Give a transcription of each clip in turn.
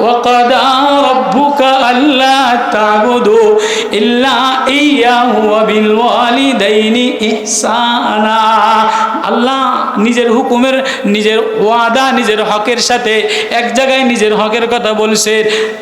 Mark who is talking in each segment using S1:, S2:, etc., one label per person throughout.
S1: وقد আল্লাহ তাবুদু ইল্লা ইয়াহু ওয়া বিল নিজের হুকুমের, নিজের ওয়াদা, নিজের হকের সাথে এক জায়গায় নিজের হকের কথা বলছে,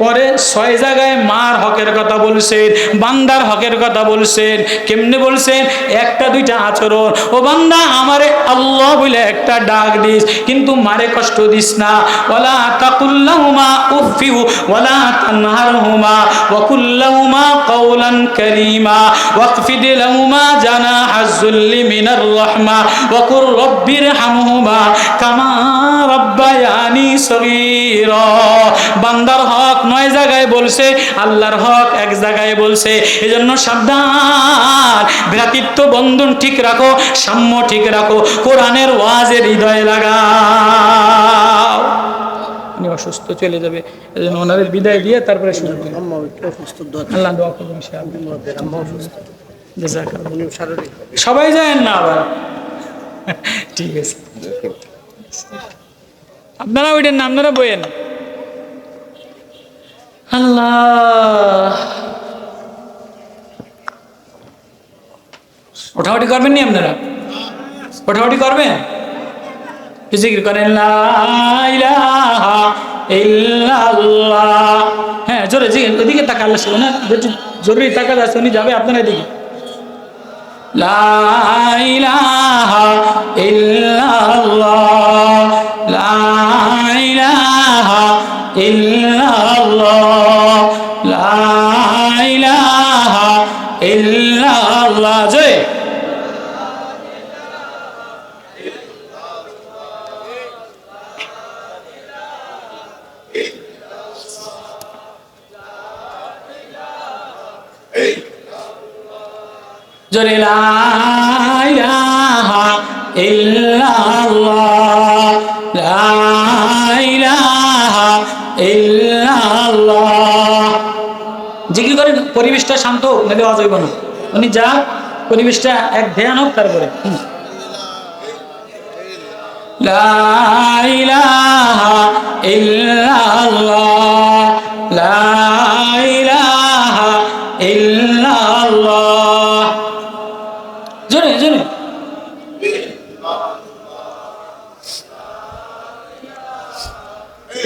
S1: পরে ছয় জায়গায় মার হকের কথা বলছেন বান্দার হকের কথা বলছেন কেমনে বলছেন একটা, দুইটা আচরণ। ও বান্দা, আমারে আল্লাহ বলে একটা ডাক দিস, কিন্তু মারে কষ্ট দিস না। ওলা তাকুল্লাহুমা উফিউ ওলা তানহারহু ওয়ালা তানহারহুমা ওয়াকুল্লাহুমা কওলান কারীমা, ওয়াকফিদ লাহুমা জানাহাজ-যুল্লি মিনার রাহমা, ওয়াকুর রব্বিরহামহুমা কামা রাব্বায়ানি সগীরা। বান্দার হক নয় জায়গায় বলছে, আল্লাহর হক এক জায়গায় বলছে। এজন্য সাবধান, ভ্রাতৃত্ব বন্ধন ঠিক রাখো, সাম্য ঠিক রাখো, কোরআনের ওয়াজের হৃদয়ে উনি অসুস্থ চলে যাবে এজন্য ওনাদের বিদায় দিয়ে তারপরে শুরু করি। আল্লাহ দোয়া করবেন সবাই যায় না আবার। ঠিক আছে। আপনারা ওইটার নাম আপনারা বইয়েন। আল্লাহ। ওঠাউটি করবেন নি আপনারা? ওঠাউটি করবেন? জিকির করেন হ্যাঁ জোরে জিকির, ওদিকে তাকা আল্লাহ শুনুন না জরুরি তাকা যাচ্ছে উনি যাবে আপনার এদিকে জয় জোরে লা ইলাহা ইল্লাল্লাহ। করেন, পরিবেশটা শান্ত হোক, নাহলে আওয়াজ না। উনি যা, পরিবেশটা এক ধ্যান হোক, তারপরে। হুম। লা ইলাহা ইল্লাল্লাহ।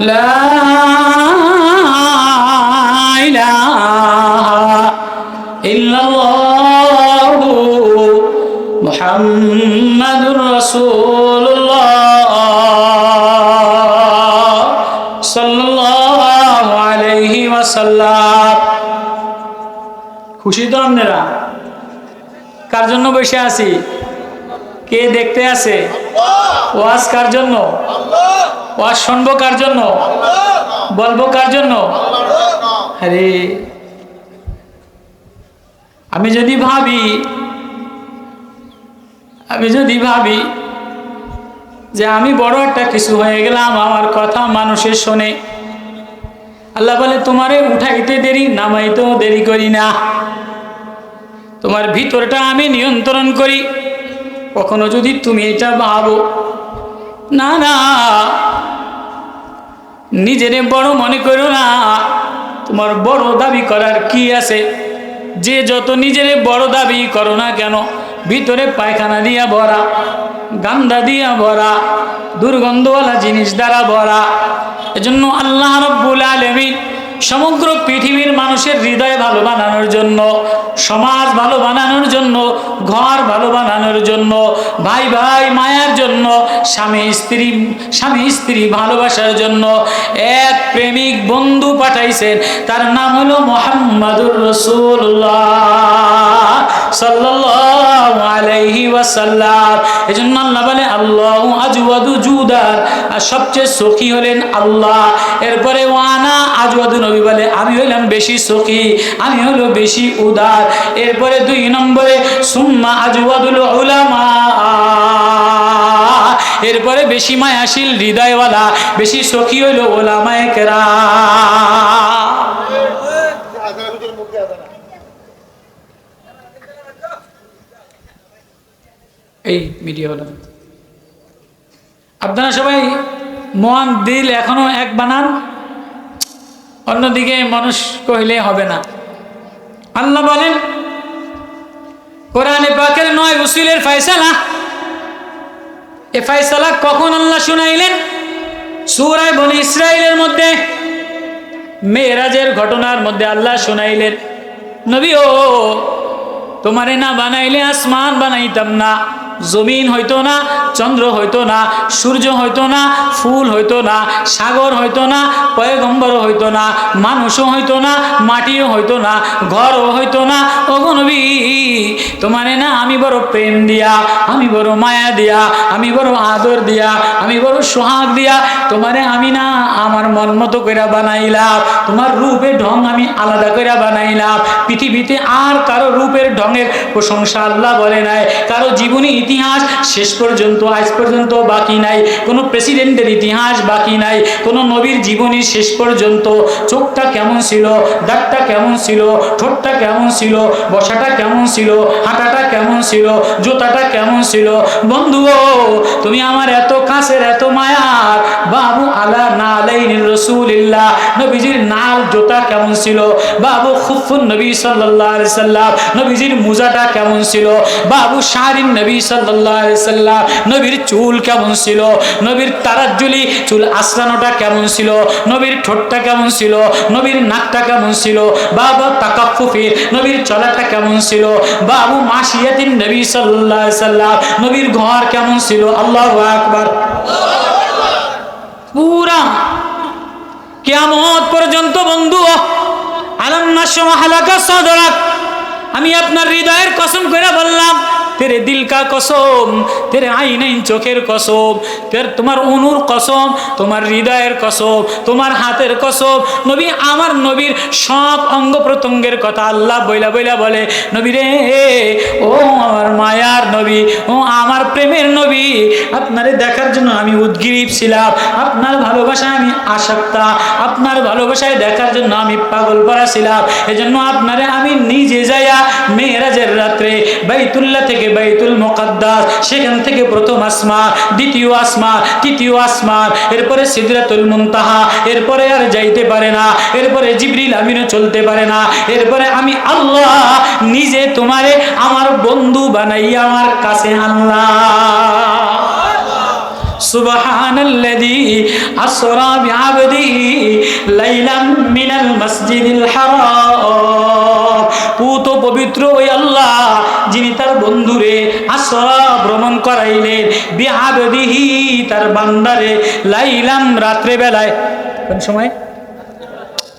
S1: لا إله إلا الله محمد رسول الله صلى الله عليه وسلم খুশি তো আপনারা কার জন্য বসে আছি কে দেখতে আছে? ওয়াজ কার জন্য? ওয়াজ শুনব কার জন্য? বলব কার জন্য? আরে, আমি যদি ভাবি, আমি যদি ভাবি যে আমি বড় একটা কিছু হয়ে গেলাম, আমার কথা মানুষের শোনে। আল্লাহ বলে, তোমারে উঠাইতে দেরি, নামাইতেও দেরি করি না। তোমার ভিতরটা আমি নিয়ন্ত্রণ করি। কখনো যদি তুমি এটা ভাবো, না না, নিজেরে বড় মনে করো না, তোমার বড় দাবি করার কি আছে? যে যত নিজেরে বড় দাবি করো না কেন, ভিতরে পায়খানা দিয়া ভরা, গান্দা দিয়া ভরা, দুর্গন্ধওয়ালা জিনিস দ্বারা ভরা। এজন্য আল্লাহ রব্বুল আলমিন সমগ্র পৃথিবীর মানুষের হৃদয় ভালো বানানোর জন্য, সমাজ ভালো বানানোর জন্য, ঘর ভালো বানানোর জন্য, ভাই ভাই মায়ার জন্য, স্বামী স্ত্রী স্বামী স্ত্রী ভালোবাসার জন্য এক প্রেমিক বন্ধু পাঠাইছেন। তার নাম হলো মোহাম্মদুর রসুল্লাহ সাল্লাল্লাহু আলাইহি ওয়াসাল্লাম। এজন্য আল্লাহ বলে, আল্লাহ আজওয়াদু জুদার আর সবচেয়ে সখী হলেন আল্লাহ। এরপরে, ওয়ানা আজওয়াদু নবী বলে, আমি হইলাম বেশি সখী, আমি হলো বেশি উদার। এরপরে, দুই নম্বরে, সুম্মা আজওয়াদুল উলামা। এরপরে, বেশি মায়াশীল হৃদয়ওয়ালা, বেশি সখী হইল ওলামায়ে কেরাম। এই মিডিয়া হলো আপনারা সবাই মন দিল এখনও এক বানান, অন্যদিকে মানুষ কহিলে হবে না। আল্লাহ বলেন, কোরআনে পাকের নয় উসিলের ফয়সালা। এ ফয়সালা কখন আল্লাহ শুনাইলেন? সুরায় বনি ইসরায়েলের মধ্যে, মেয়েরাজের ঘটনার মধ্যে আল্লাহ শুনাইলেন। নবী ও তোমারে না বানাইলে আসমান বানাইতাম না। জমিন হইতো না, চন্দ্র হইতো না, সূর্য হইতো না, ফুল হইতো না, সাগর হইতো না, পয়গম্বর হইতো না, মানুষও হইতো না, মাটিও হইতো না, ঘরও হইতো না। ওগো নবী, তোমারে না আমি বড় প্রেম দিয়া, আমি বড় মায়া দিয়া, আমি বড় আদর দিয়া, আমি বড় সোহাগ দিয়া, তোমারে আমি না আমার মন মতো করে বানাইলাম, তোমার রূপের ঢং আমি আলাদা করে বানাইলাম। পৃথিবীতে আর কারও রূপের ঢঙের প্রশংসা আল্লাহ বলে নাই, কারও জীবনী ইতিহাস শেষ পর্যন্ত, আজ পর্যন্ত বাকি নাই। কোনো প্রেসিডেন্টের ইতিহাস বাকি নাই। কোনো নবীর জীবনী শেষ পর্যন্ত। চোখটা কেমন ছিল? দাঁতটা কেমন ছিল? ঠোঁটটা কেমন ছিল? বসাটা কেমন ছিল? হাঁটাটা কেমন ছিল? জুতাটা কেমন ছিল? বন্ধু তুমি আমার এত কাছের, এত মায়ার। বাবু আলা নালাইন রসুলিল্লাহ, নবীজির নাল, জোতা কেমন ছিল? বাবু খুফুন নবী আলাইহি সাল্লাম, নবীজির মুজাটা কেমন ছিল? বাবু শাহরিন নবী আলাইহি সাল্লাম, নবীর চুল কেমন ছিল? নবীর তারাজ্জুলি, চুল আসরানোটা কেমন ছিল? নবীর ঠোঁটটা কেমন ছিল? নবীর নাকটা কেমন ছিল? বাবা তাকাফুফির নবীর চলাটা কেমন ছিল? বাবু মাসিয়াতিন নবী আলাইহি সাল্লাম, নবীর ঘর কেমন ছিল? আল্লাহ আকবার। পুরা কেমন পর্যন্ত বন্ধু। আলান্না হালাকা সদরাক আমি আপনার হৃদয়ের কসম করে বললাম তেরে দিল কা কসম তেরে আইনাইন চোখের কসম তের তোমার অনুর কসম তোমার হৃদয়ের কসম তোমার হাতের কসম নবী আমার নবীর সব অঙ্গ প্রত্যঙ্গের কথা আল্লাহ বইলা বইলা বলে, নবী রে, ও আমার মায়ার নবী, ও আমার প্রেমের নবী, আপনারে দেখার জন্য আমি উদ্গ্রীব ছিলাম, আপনার ভালোবাসায় আমি আসক্তা, আপনার ভালোবাসায় দেখার জন্য আমি পাগল পড়া ছিলাম, এজন্য আপনারে আমি নিজে মেয়েরাজের রাত্রে বাইতুল্লাহ থেকে বাইতুল মোকাদ্দাস সেখান থেকে প্রথম আসমান দ্বিতীয় আসমান তৃতীয় আসমান এরপরে সিদরাতুল মুনতাহা এরপরে আর যাইতে পারে না এরপরে জিবরিল আমিনও চলতে পারে না এরপরে আমি আল্লাহ নিজে তোমারে আমার বন্ধু বানাইয়া আমার কাছে আল্লাহ سبحان الذي أسرى بعبده ليلا من المسجد الحرام পুত পবিত্র ওই আল্লাহ যিনি তার বন্ধুরে আসরা ভ্রমণ করাইলেন। বিহাবদিহি তার বান্দারে লাইলাম রাত্রে বেলায় কোন সময়?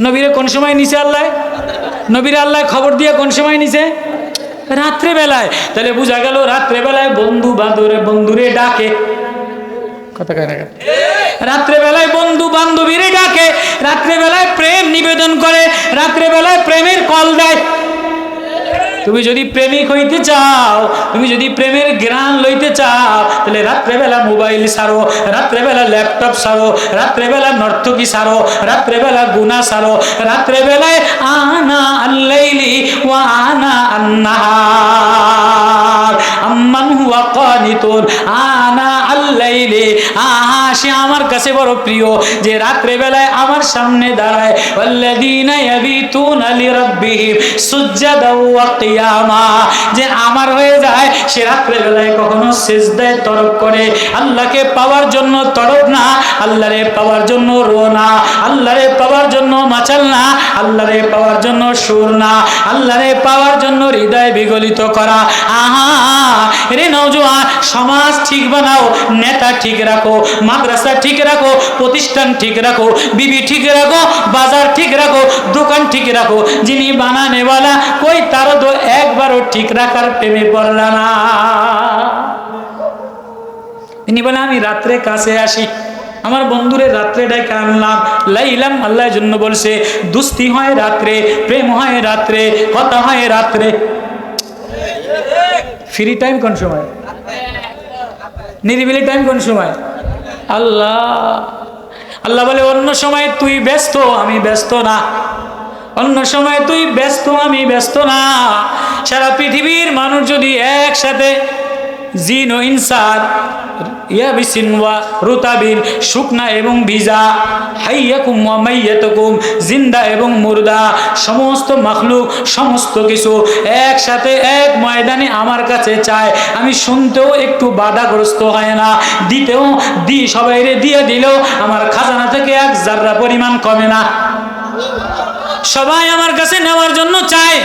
S1: নবীরে কোন সময় নিছে আল্লাহ? নবীরে আল্লাহ খবর দিয়ে কোন সময় নিছে? রাত্রে বেলায় তাহলে বোঝা গেল রাত্রে বেলায় বন্ধু বান্ধরে বন্ধুরে ডাকে। কথা? রাত্রেবেলায় বন্ধু বান্ধবীরে ডাকে। রাত্রেবেলায় প্রেম নিবেদন করে। রাত্রেবেলায় প্রেমের কল দেয়। তুমি যদি প্রেমিক হইতে চাও, তুমি যদি প্রেমের জ্ঞান লইতে চাও, তাহলে রাত্রেবেলা মোবাইল সারো, রাত্রেবেলা ল্যাপটপ সারো, রাত্রেবেলা নর্তকী সারো, রাত্রেবেলা গুনা সারো, রাত্রেবেলায় আনা আল্লাইলি ওয়া আনা আন্নাহার। আমার কাছে বড় প্রিয়, যে রাত্রে বেলায় আমার সামনে দাঁড়ায়। যে আমার হয়ে যায়, সে রাত্রে বেলায় কখনো সিজদায় তরব করে। আল্লাহকে পাওয়ার জন্য তরব না, আল্লাহরে পাওয়ার জন্য রো না। আল্লাহরে পাওয়ার জন্য মাচাল না, আল্লাহরে পাওয়ার জন্য সুর না। আল্লাহরে পাওয়ার জন্য হৃদয় বিগলিত করা। আহা রে নওজোয়ান, সমাজ ঠিক বানাও, নেতা ঠিক রাখো, মাদ্রাসা ঠিক রাখো, প্রতিষ্ঠান ঠিক রাখো, বিবি ঠিক রাখো, বাজার ঠিক রাখো, দোকান ঠিক রাখো, যিনি বানানেওয়ালা, কই তারও তো একবারও ঠিক রাখার প্রেমে পড়লা না। তিনি বলে, আমি রাত্রে কাছে আসি, আমার বন্ধুরে রাত্রে ডাকে আনলাম। লাইলাম, আল্লাহর জন্য বলছে, দুস্তি হয় রাত্রে, প্রেম হয় রাত্রে, কথা হয় রাত্রে। ফ্রি টাইম কোন সময়? নিরিবিলি টাইম কোন সময়? আল্লাহ আল্লাহ বলে, অন্য সময় তুই ব্যস্ত, আমি ব্যস্ত না। অন্য সময় তুই ব্যস্ত, আমি ব্যস্ত না। সারা পৃথিবীর মানুষ যদি একসাথে জিন ও ইনসান ইয়াবিসিন ওয়া রুতাবিন, শুকনা এবং ভিজা জিন্দা এবং মুর্দা, সমস্ত সমস্ত কিছু একসাথে এক ময়দানে আমার কাছে চায়। আমি শুনতেও একটু বাধাগ্রস্ত হয় না, দিতেও দি সবাইরে দিয়ে দিলেও আমার খাজানা থেকে এক জাররা পরিমাণ কমে না। সবাই আমার কাছে নেওয়ার জন্য চায়।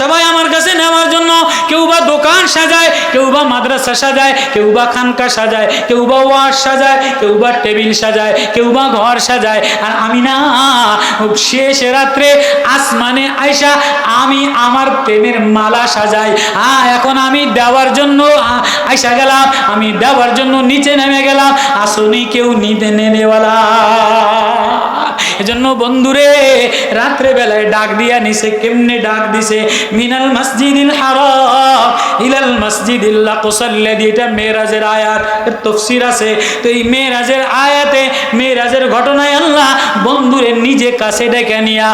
S1: সবাই আমার কাছে নেওয়ার জন্য কেউ বা দোকান সাজায়, কেউ বা মাদ্রাসা সাজায়, কেউ বা খানকা সাজায়, কেউ বা ওয়াশ সাজায়, কেউ বা টেবিল সাজায়, কেউ বা ঘর সাজায়। আর আমি না, শেষ রাত্রে আসমানে আয়সা আমি আমার প্রেমের মালা সাজাই। আ এখন আমি দেওয়ার জন্য আয়সা গেলাম, আমি দেওয়ার জন্য নিচে নেমে গেলাম। আসনি কেউ নিতে নেনেওয়ালা এজন্য বন্ধুরে, রাত্রে বেলায় ডাক দিয়া নিছে, কেমনে ডাক দিছে? মিনাল মসজিদিল হারাম, ইলাল মসজিদিল আকসাল্লাযী এটা মেরাজের আয়াত, এর তাফসীর আছে। তো এই মেরাজের আয়াতে মেরাজের ঘটনায় আল্লাহ বন্ধুরে নিজে কাছে ডেকে নিয়া